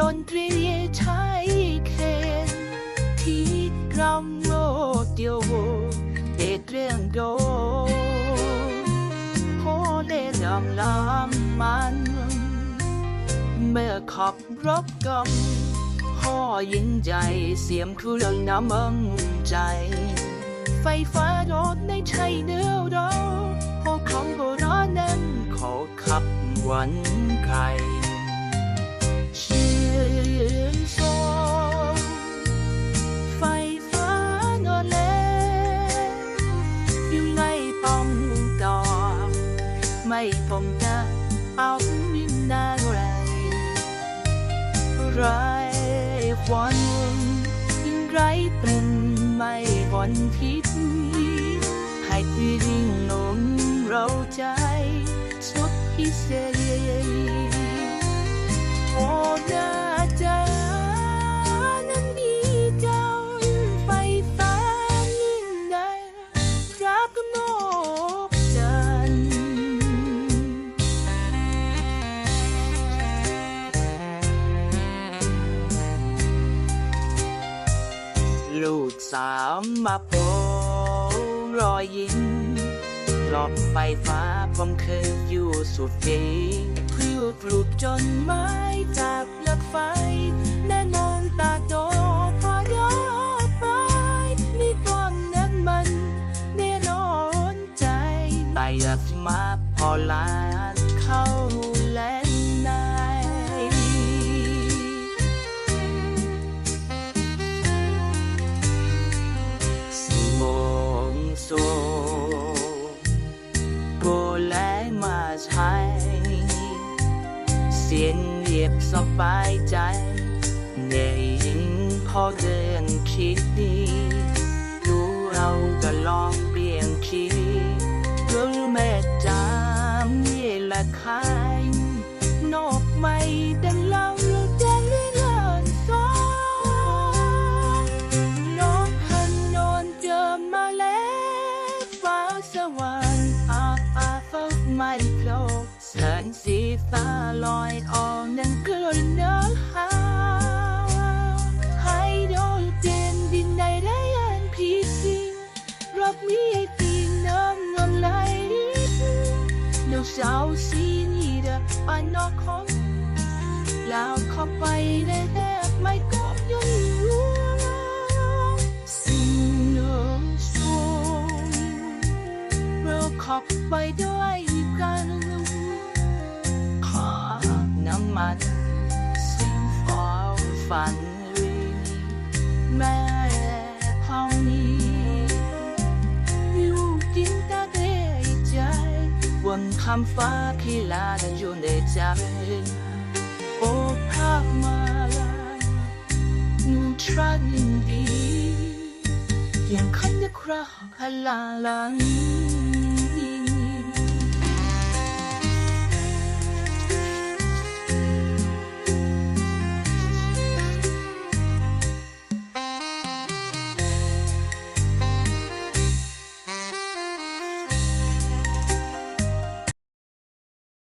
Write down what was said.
ลนตรีใช้เคนที่กรำโลเดียวเด็ดเรื่องโดโหเล่ดำลำมันเมื่อขับรบกำพ่อยิ่งใจเสียมคือเรื่องน้ำมึงใจไฟฟ้ารถในใช่เนื้อเราพอของโบราณนั้นขาขับวันไก ไม่ผมนะเอาวินนาไรไรควันยิ่งไรเป็นไม่หวนพิษให้ที่ยิ่งหลงเราใจสุดพิเศษโอ้น่า ลูกสาวมาโปรอยยิ้มหลอดไฟฟ้าผมเคยอยู่สุดฟีพริ้วปลุกจนไม้จากรถไฟแน่นอนตาโตพอยอดไปนี่ตอนนั้นมันแน่นอนใจไต่ยักมาพอลา เสียนเรียบสบายใจเนยิ่งพอเดินคิดดีดูเราก็ลองเปลี่ยนคิดรู้แม่จามยี่ละคา สีฟ้าลอยออกนั่นก็เนื้อหาให้โดนเด่นดินในไรอันพีซีรับมีไอตีน้ำเงินไหลเดี๋ยวสาวสีนี่เด้อปานนอกของแล้วเข้าไปในแทบไม่กบยันรู้สิ่งหนึ่งสูงเราขับไปด้วย มันสิ่งฟ้าฝันแม่เท่านี้ลูกจินตาเดใจบนคำฟ้าที่ลาดอยู่ในใจโอ้ภาพมาลายนูทรันดียังคันยะคราฮาลาลัง